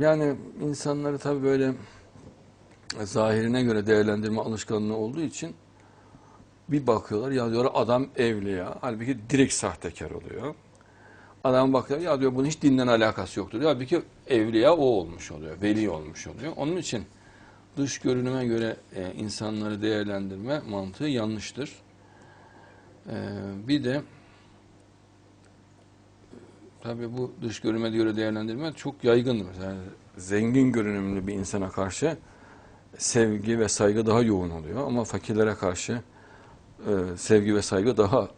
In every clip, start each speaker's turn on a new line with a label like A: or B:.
A: Yani insanları tabii böyle zahirine göre değerlendirme alışkanlığı olduğu için bir bakıyorlar ya diyorlar adam evliya. Halbuki direkt sahtekar oluyor. Adam bakıyor ya diyor bunun hiç dinden alakası yoktur. Halbuki evliya o olmuş oluyor. Veli olmuş oluyor. Onun için dış görünüme göre e, insanları değerlendirme mantığı yanlıştır. E, bir de tabii bu dış görünüme göre değerlendirme çok yaygındır. Mesela zengin görünümlü bir insana karşı sevgi ve saygı daha yoğun oluyor ama fakirlere karşı e, sevgi ve saygı daha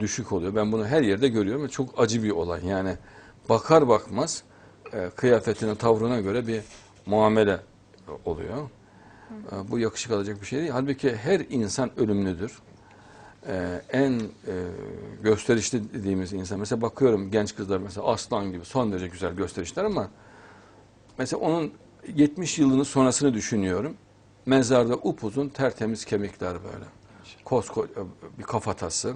A: düşük oluyor. Ben bunu her yerde görüyorum ve çok acı bir olay. Yani bakar bakmaz e, kıyafetine, tavrına göre bir muamele oluyor. E, bu yakışık alacak bir şey değil. Halbuki her insan ölümlüdür. E, en e, gösterişli dediğimiz insan. Mesela bakıyorum genç kızlar mesela aslan gibi son derece güzel gösterişler ama mesela onun 70 yılını sonrasını düşünüyorum. Mezarda upuzun tertemiz kemikler böyle. Koskoca bir kafatası,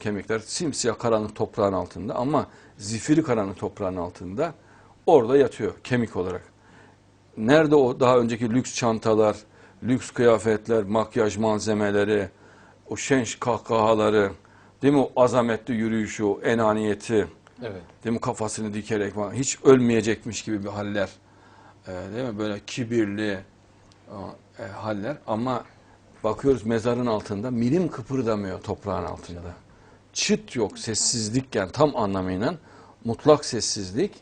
A: kemikler simsiyah karanlık toprağın altında ama zifiri karanlık toprağın altında orada yatıyor kemik olarak. Nerede o daha önceki lüks çantalar, lüks kıyafetler, makyaj malzemeleri, o şenş kahkahaları, değil mi o azametli yürüyüşü, o enaniyeti,
B: Evet.
A: değil mi kafasını dikerek falan, hiç ölmeyecekmiş gibi bir haller, Ee, değil mi böyle kibirli o, e, haller ama bakıyoruz mezarın altında milim kıpırdamıyor toprağın altında. Çıt yok, sessizlik yani tam anlamıyla mutlak sessizlik.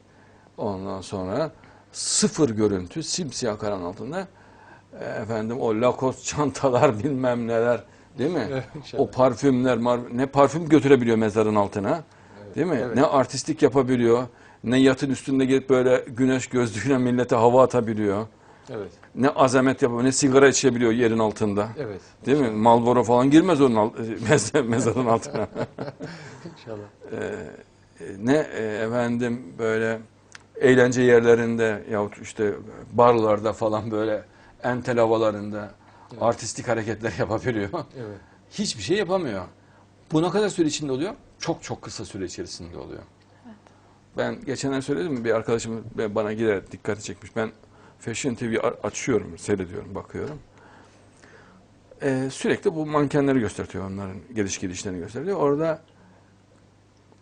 A: Ondan sonra sıfır görüntü, simsiyah karanın altında. E, Efendim o Lacoste çantalar bilmem neler değil mi?
B: Evet, inşallah.
A: o parfümler, ne parfüm götürebiliyor mezarın altına. Değil mi?
B: evet.
A: Ne artistik yapabiliyor, ne yatın üstünde gelip böyle güneş gözlüğüne millete hava atabiliyor.
B: Evet.
A: Ne azamet yapabiliyor, ne sigara içebiliyor yerin altında.
B: Evet.
A: Değil mi? Malboro falan girmez onun alt- mez- mezarın altına.
B: İnşallah.
A: Ee, ne e, efendim böyle eğlence yerlerinde yahut işte barlarda falan böyle entel havalarında
B: Evet.
A: artistik hareketler yapabiliyor.
B: Evet.
A: Hiçbir şey yapamıyor. Bu ne kadar süre içinde oluyor? Çok çok kısa süre içerisinde oluyor. Ben geçenler söyledim bir arkadaşım bana gider dikkati çekmiş. Ben Fashion TV açıyorum, seyrediyorum, bakıyorum. Ee, sürekli bu mankenleri gösteriyor onların geliş gidişlerini gösteriyor. Orada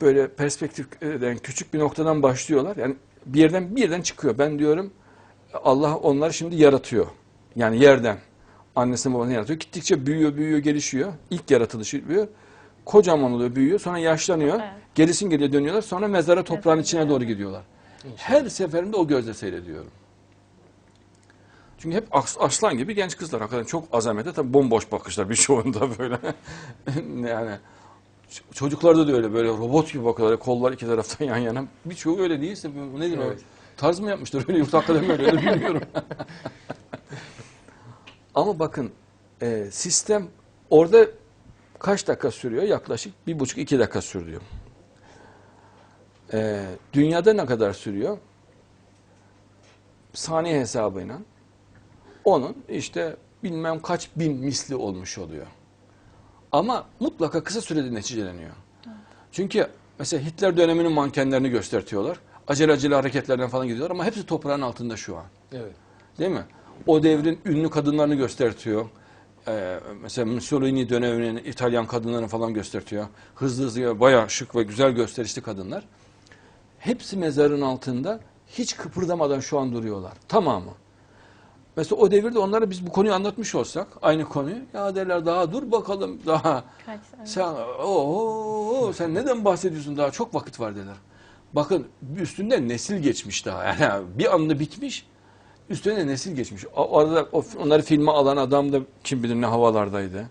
A: böyle perspektiften küçük bir noktadan başlıyorlar. Yani bir yerden bir yerden çıkıyor. Ben diyorum Allah onları şimdi yaratıyor. Yani yerden. Annesini babasını yaratıyor. Gittikçe büyüyor, büyüyor, gelişiyor. İlk yaratılışı büyüyor. Kocaman oluyor, büyüyor. Sonra yaşlanıyor.
C: Evet.
A: Gerisin geriye dönüyorlar. Sonra mezara toprağın içine doğru gidiyorlar.
B: İnşallah.
A: Her seferinde o gözle seyrediyorum. Çünkü hep aslan gibi genç kızlar. Hakikaten çok azamete tabii bomboş bakışlar birçoğunda böyle. yani çocuklarda da öyle böyle robot gibi bakıyorlar. Kollar iki taraftan yan yana. Birçoğu öyle değilse bu nedir
B: Evet.
A: Tarz mı yapmışlar öyle yoksa hakikaten böyle öyle bilmiyorum. Ama bakın e, sistem orada kaç dakika sürüyor? Yaklaşık bir buçuk iki dakika sürüyor. E, dünyada ne kadar sürüyor? Saniye hesabıyla onun işte bilmem kaç bin misli olmuş oluyor. Ama mutlaka kısa sürede neticeleniyor. Çünkü mesela Hitler döneminin mankenlerini göstertiyorlar. Acele acele hareketlerden falan gidiyorlar ama hepsi toprağın altında şu an.
B: Evet.
A: Değil mi? O devrin ünlü kadınlarını göstertiyor. Ee, mesela Mussolini döneminin İtalyan kadınlarını falan göstertiyor. Hızlı hızlı bayağı şık ve güzel gösterişli kadınlar. Hepsi mezarın altında hiç kıpırdamadan şu an duruyorlar. Tamamı. Mesela o devirde onlara biz bu konuyu anlatmış olsak, aynı konuyu, ya derler daha dur bakalım daha.
C: Kaç sene?
A: Sen, ooo, sen neden bahsediyorsun daha çok vakit var derler. Bakın üstünden nesil geçmiş daha. Yani bir anda bitmiş. Üstüne nesil geçmiş. O- Orada o- onları filme alan adam da kim bilir ne havalardaydı.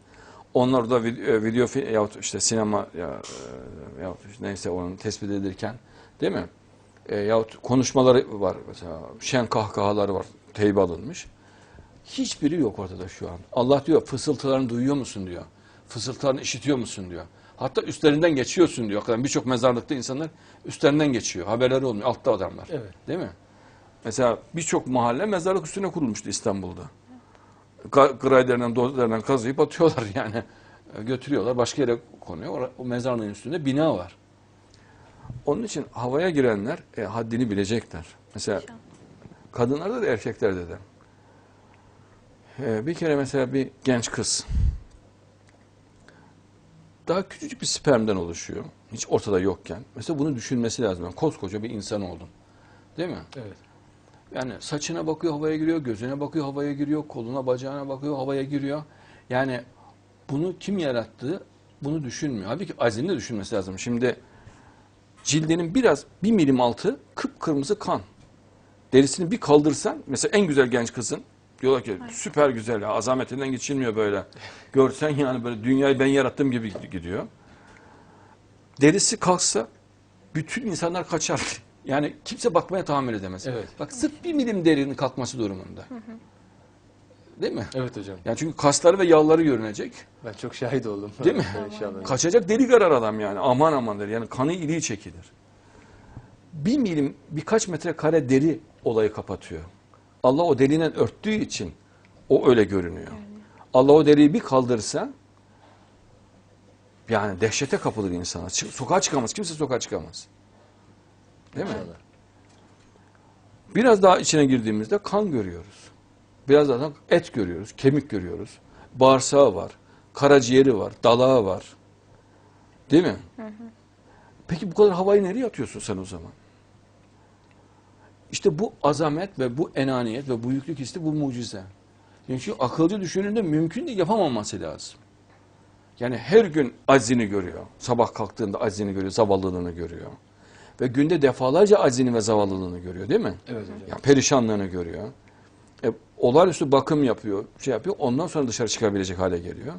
A: Onlar da video, video fi- yahut işte sinema ya, e, yahut işte neyse onun tespit edilirken değil mi? E, yahut konuşmaları var mesela şen kahkahaları var teybe alınmış. Hiçbiri yok ortada şu an. Allah diyor fısıltılarını duyuyor musun diyor. Fısıltılarını işitiyor musun diyor. Hatta üstlerinden geçiyorsun diyor. Birçok mezarlıkta insanlar üstlerinden geçiyor. Haberleri olmuyor. Altta adamlar.
B: Evet.
A: Değil mi? Mesela birçok mahalle mezarlık üstüne kurulmuştu İstanbul'da. Graderden, dozerden kazıyıp atıyorlar yani. E, Götürüyorlar başka yere konuyor. O mezarlığın üstünde bina var. Onun için havaya girenler e, haddini bilecekler. Mesela. Kadınlarda da erkeklerde de. Ee, bir kere mesela bir genç kız daha küçücük bir spermden oluşuyor. Hiç ortada yokken. Mesela bunu düşünmesi lazım. Yani koskoca bir insan oldun. Değil mi?
B: Evet.
A: Yani saçına bakıyor havaya giriyor, gözüne bakıyor havaya giriyor, koluna bacağına bakıyor havaya giriyor. Yani bunu kim yarattı bunu düşünmüyor. Halbuki azimle düşünmesi lazım. Şimdi cildinin biraz bir milim altı kıpkırmızı kan. Derisini bir kaldırsan mesela en güzel genç kızın diyorlar ki süper güzel ya azametinden geçilmiyor böyle. Görsen yani böyle dünyayı ben yarattığım gibi gidiyor. Derisi kalksa bütün insanlar kaçar. Yani kimse bakmaya tahammül edemez.
B: Evet.
A: Bak sırf bir milim derinin kalkması durumunda. Değil mi?
B: Evet hocam.
A: Yani çünkü kasları ve yağları görünecek.
B: Ben çok şahit oldum.
A: Değil mi?
B: İnşallah.
A: Kaçacak delik arar adam yani. Aman aman der. Yani kanı iliği çekilir. Bir milim birkaç metre kare deri olayı kapatıyor. Allah o deriyle örttüğü için o öyle görünüyor. Allah o deriyi bir kaldırsa yani dehşete kapılır insana. Sokağa çıkamaz. Kimse sokağa çıkamaz. Değil mi? Biraz daha içine girdiğimizde kan görüyoruz. Biraz daha et görüyoruz, kemik görüyoruz. Bağırsağı var, karaciğeri var, dalağı var. Değil mi? Peki bu kadar havayı nereye atıyorsun sen o zaman? İşte bu azamet ve bu enaniyet ve bu yüklük hissi bu mucize. Çünkü akılcı düşününde mümkün değil yapamaması lazım. Yani her gün aczini görüyor. Sabah kalktığında aczini görüyor, zavallılığını görüyor. Ve günde defalarca aczini ve zavallılığını görüyor değil mi?
B: Evet hocam.
A: Yani perişanlığını görüyor. E, olağanüstü bakım yapıyor, şey yapıyor. Ondan sonra dışarı çıkabilecek hale geliyor.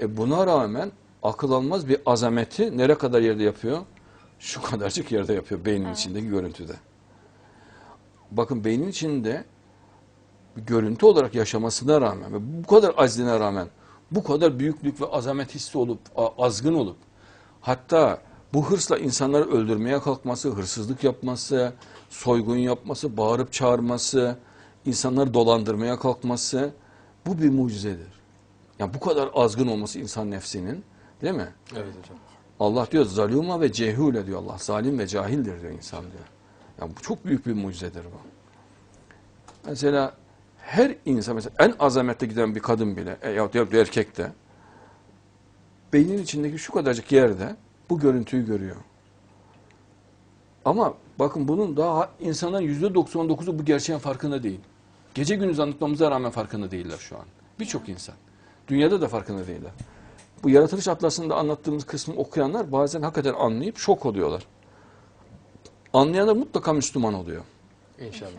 A: E, buna rağmen akıl almaz bir azameti nereye kadar yerde yapıyor? Şu kadarcık yerde yapıyor beynin içindeki görüntüde. Bakın beynin içinde bir görüntü olarak yaşamasına rağmen ve bu kadar azline rağmen bu kadar büyüklük ve azamet hissi olup azgın olup hatta bu hırsla insanları öldürmeye kalkması, hırsızlık yapması, soygun yapması, bağırıp çağırması, insanları dolandırmaya kalkması bu bir mucizedir. Yani bu kadar azgın olması insan nefsinin değil mi?
B: Evet hocam.
A: Allah diyor zaluma ve cehule diyor Allah. Zalim ve cahildir diyor insan diyor. Yani bu çok büyük bir mucizedir bu. Mesela her insan mesela en azamette giden bir kadın bile e, ya da bir erkek de beynin içindeki şu kadarcık yerde bu görüntüyü görüyor. Ama bakın bunun daha insanların yüzde 99'u bu gerçeğin farkında değil. Gece gündüz anlatmamıza rağmen farkında değiller şu an. Birçok insan. Dünyada da farkında değiller. Bu yaratılış atlasında anlattığımız kısmı okuyanlar bazen hakikaten anlayıp şok oluyorlar. Anlayanlar mutlaka Müslüman oluyor.
B: İnşallah.